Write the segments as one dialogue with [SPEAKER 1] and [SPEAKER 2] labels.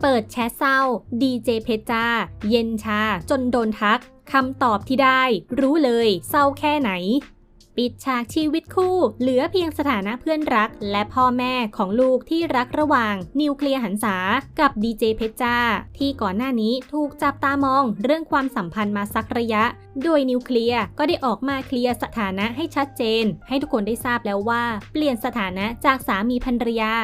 [SPEAKER 1] เปิดแชทเศร้า ดีเจเพชรจ้า เย็นชา จนโดนทักคำตอบที่ได้ รู้เลย เศร้าแค่ไหน ปิดฉากชีวิตคู่ เหลือเพียงสถานะเพื่อนรัก และพ่อแม่ของลูกที่รักระหว่างนิวเคลียร์หันษากับดีเจเพชรจ้า ที่ก่อนหน้านี้ถูกจับตามองเรื่องความสัมพันธ์มาสักระยะ โดยนิวเคลียร์ก็ได้ออกมาเคลียร์สถานะให้ชัดเจน ให้ทุกคนได้ทราบแล้วว่าเปลี่ยนสถานะจากสามีภรรยา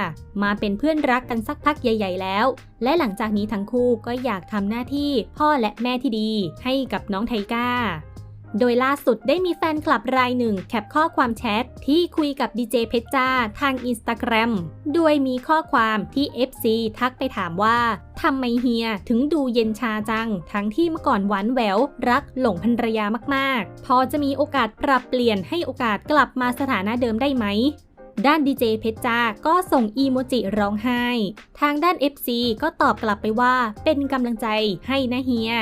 [SPEAKER 1] มาเป็นเพื่อนรักกันสักพักใหญ่ ๆ แล้ว และหลังจากนี้ทั้งคู่ก็อยากทำหน้าที่พ่อและแม่ที่ดี ให้กับน้องไทก้า โดยล่าสุดได้มีแฟนคลับรายหนึ่งแคปข้อความแชทที่คุยกับดีเจเพชรจ้าทางอินสตาแกรมโดยมีข้อความที่ FC ทักไปถามว่าทำไมเฮียถึงดูเย็นชาจัง ทั้งที่เมื่อก่อนหวานแหวว รักหลงภรรยามากๆ พอจะมีโอกาสปรับเปลี่ยนให้โอกาสกลับมาสถานะเดิมได้ไหม ด้านดีเจเพชรจ้าก็ส่งอีโมจิร้องไห้ ทางด้าน FC ก็ตอบกลับไปว่าเป็นกำลังใจให้นะเฮีย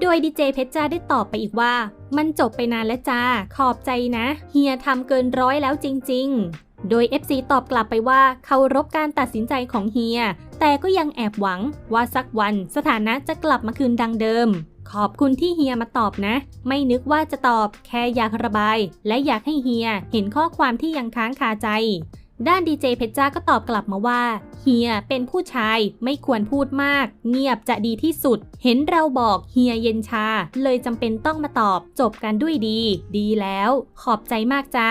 [SPEAKER 1] โดยดีเจเพชรจ้าได้ตอบไปอีกว่า มันจบไปนานแล้วจ้า ขอบใจนะ เฮียทำเกินร้อยแล้วจริง ๆโดย FC ตอบกลับไปว่าเคารพการตัดสินใจของเฮีย แต่ก็ยังแอบหวังว่าสักวันสถานะจะกลับมาคืนดังเดิม ขอบคุณที่เฮียมาตอบนะ ไม่นึกว่าจะตอบแค่อยากระบาย และอยากให้เฮียเห็นข้อความที่ยังค้างคาใจ ด้านดีเจเพชรจ้าก็ตอบกลับมาว่า เฮียเป็นผู้ชายไม่ควรพูดมาก เงียบจะดีที่สุด เห็นเราบอกเฮียเย็นชา เลยจำเป็นต้องมาตอบจบกันด้วยดี ดีแล้ว ขอบใจมากจ้า